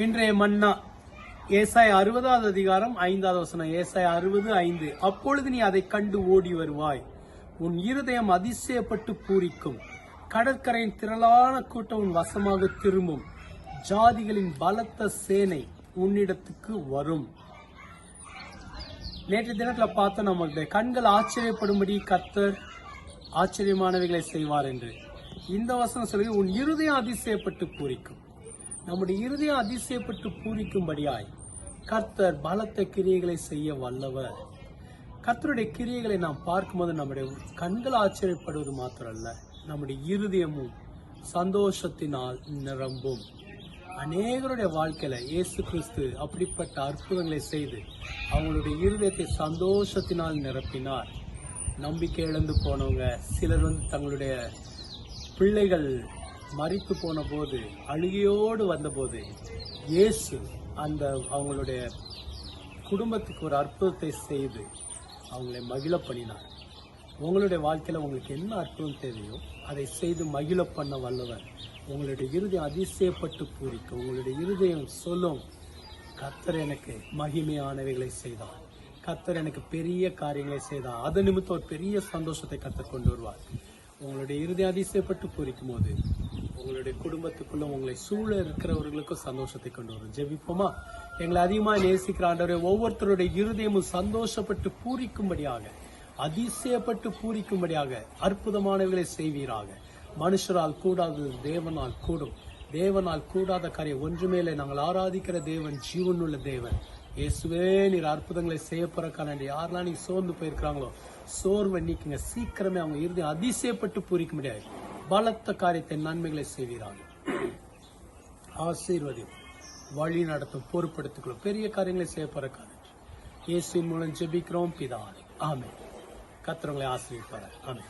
இன்றைய மன்னா ஏசாய் அறுபதாவது அதிகாரம் ஐந்தாவது வசனம். ஏசாய் அறுபது ஐந்து. அப்பொழுது நீ அதை கண்டு ஓடி வருவாய். உன் இருதயம் அதிசயப்பட்டு பூரிக்கும் கடற்கரையின் திரளான கூட்டம் உன் வசமாக திரும்பும். ஜாதிகளின் பலத்த சேனை உன்னிடத்துக்கு வரும். நேற்று தினத்தில் பார்த்த நம்மளுடைய கண்கள் ஆச்சரியப்படும்படி கர்த்தர் ஆச்சரியமானவைகளை செய்வார் என்று. இந்த வசனம் சொல்லி உன் இருதயம் அதிசயப்பட்டு பூரிக்கும் நம்முடைய இருதயம் அதிசயப்பட்டு பூரிக்கும்படியாய் கர்த்தர் பலத்த கிரியைகளை செய்ய வல்லவர். கர்த்தருடைய கிரியைகளை நாம் பார்க்கும்போது நம்முடைய கண்கள் ஆச்சரியப்படுவது மாத்திரமல்ல நம்முடைய இருதயமும் சந்தோஷத்தினால் நிரம்பும். அநேகருடைய வாழ்க்கையில இயேசு கிறிஸ்து அப்படிப்பட்ட அற்புதங்களை செய்து அவங்களுடைய இருதயத்தை சந்தோஷத்தினால் நிரப்பினார். நம்பிக்கை இழந்து போனவங்க சிலர் வந்து தங்களுடைய பிள்ளைகள் மறித்து போன போது அழுகையோடு வந்தபோது இயேசு அந்த அவங்களுடைய குடும்பத்துக்கு ஒரு அற்புதத்தை செய்து அவங்களை மகிழ பண்ணினார் உங்களுடைய வாழ்க்கையில் உங்களுக்கு என்ன அற்புதம் தேவையோ அதை செய்து மகிழ பண்ண வல்லவர். உங்களுடைய இருதயம் அதிசயப்பட்டு பூரிக்கும் உங்களுடைய இருதயம் சொல்லும் கத்தர் எனக்கு மகிமையானவைகளை செய்தார். கத்தர் எனக்கு பெரிய காரியங்களை செய்தார். அது நிமித்தம் ஒரு பெரிய சந்தோஷத்தை கர்த்தர் கொண்டு வருவார். உங்களுடைய இருதயம் அதிசயப்பட்டு பூரிக்கும் போது உங்களுடைய குடும்பத்துக்குள்ள உங்களை சூழ இருக்கிறவர்களுக்கும் சந்தோஷத்தை கொண்டு வரும். ஜெபிப்போமா? எங்களை அதிகமாக நேசிக்கிற ஆண்டவரே ஒவ்வொருத்தருடைய இருதயமும் சந்தோஷப்பட்டு பூரிக்கும்படியாக அதிசயப்பட்டு பூரிக்கும்படியாக அற்புதமானவைகளை செய்வீராக. மனுஷரால் கூடாதது தேவனால் கூடும். தேவனால் கூடாத காரியம் ஒன்றுமேலே நாங்கள் ஆராதிக்கிற தேவன் ஜீவனுள்ள தேவன். இயேசுவே நீர் அற்புதங்களை செய்ய போறக்கான யாரெல்லாம் நீ சோர்ந்து போயிருக்கிறாங்களோ சோர்வை நீக்குங்க. சீக்கிரமே அவங்க இறுதி அதிசயப்பட்டு பூரிக்க முடியாது பலத்த காரியத்தை நன்மைகளை செய்வீராக. ஆசீர்வதி வழி நடத்தும் பொறுப்படுத்திக்கொள்ளும் பெரிய காரியங்களை செய்ய போறக்கான இயேசுவின் மூலம் ஜெபிக்கிறோம் பிதாவே. ஆமே கத்திரங்களை ஆசீர்விப்பார் ஆமே